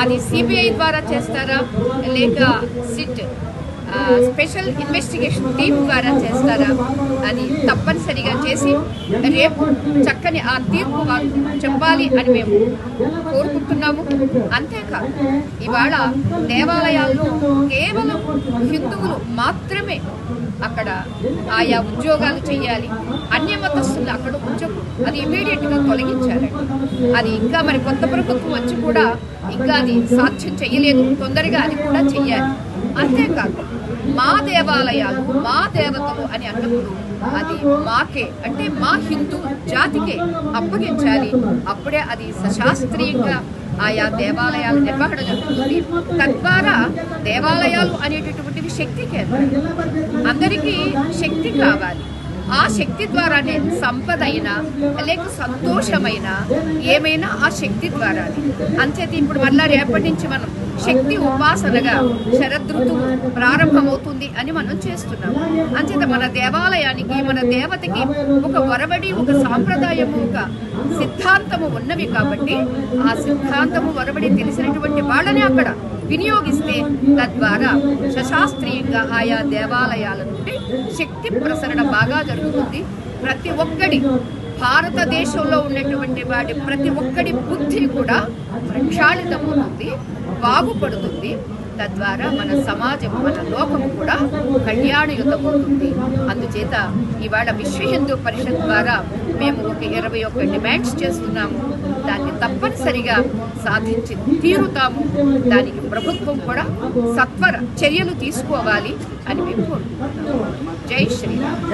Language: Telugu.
అది సిబిఐ ద్వారా చేస్తారా? లేక సిట్ స్పెషల్ ఇన్వెస్టిగేషన్ టీం ద్వారా చేస్తారా? అని తప్పనిసరిగా చేసి రేపు చక్కని ఆ తీర్పు చెప్పాలి అని మేము కోరుకుంటున్నాము. అంతేకాదు ఇవాళ దేవాలయాల్లో కేవలం హిందువులు మాత్రమే అక్కడ ఆయా ఉద్యోగాలు చేయాలి. అన్య మతస్థులు అక్కడ అది ఇమీడియట్గా తొలగించారండి. అది ఇంకా మరి కొత్త ప్రభుత్వం వచ్చి కూడా ఇంకా అది సాధ్యం చేయలేదు తొందరగా అది కూడా చెయ్యాలి. అంతేకాదు మా దేవాలయాలు మా దేవతలు అని అన్నప్పుడు అది మాకే అంటే మా హిందూ జాతికే అప్పగించాలి. అప్పుడే అది సశాస్త్రీయంగా ఆయా దేవాలయాల నిర్వహణ జరుగుతుంది. తద్వారా దేవాలయాలు అనేటటువంటివి శక్తి కేంద్రం. అందరికీ శక్తి కావాలి. ఆ శక్తి ద్వారానే సంపద అయినా లేక సంతోషమైన ఏమైనా ఆ శక్తి ద్వారానే. అంచేత ఇప్పుడు మళ్ళా రేపటి నుంచి మనం శక్తి ఉపాసనగా శరదృతువు ప్రారంభమవుతుంది అని మనం చేస్తున్నాం. అంచేత మన దేవాలయానికి మన దేవతకి ఒక వరబడి ఒక సాంప్రదాయము ఒక సిద్ధాంతము ఉన్నవి కాబట్టి ఆ సిద్ధాంతము వరబడి తెలిసినటువంటి వాళ్ళని అక్కడ వినియోగిస్తే తద్వారా సశాస్త్రీయంగా ఆయా దేవాలయాల నుండి శక్తి ప్రసరణ బాగా జరుగుతుంది. ప్రతి ఒక్కడి భారతదేశంలో ఉన్నటువంటి వాడి ప్రతి ఒక్కడి బుద్ధి కూడా ప్రక్షాళితమవుతుంది బాగుపడుతుంది. తద్వారా మన సమాజం మన లోకము కూడా కళ్యాణయుతమవుతుంది. అందుచేత ఇవాళ విశ్వ హిందూ పరిషత్ ద్వారా మేము ఒక ఇరవై ఒక్క డిమాండ్స్ చేస్తున్నాము. దాన్ని తప్పనిసరిగా సాధించి తీరుతాము. దానికి ప్రభుత్వం కూడా సత్వర చర్యలు తీసుకోవాలి అని మేము కోరుకుంటున్నాము. జై శ్రీరామ్.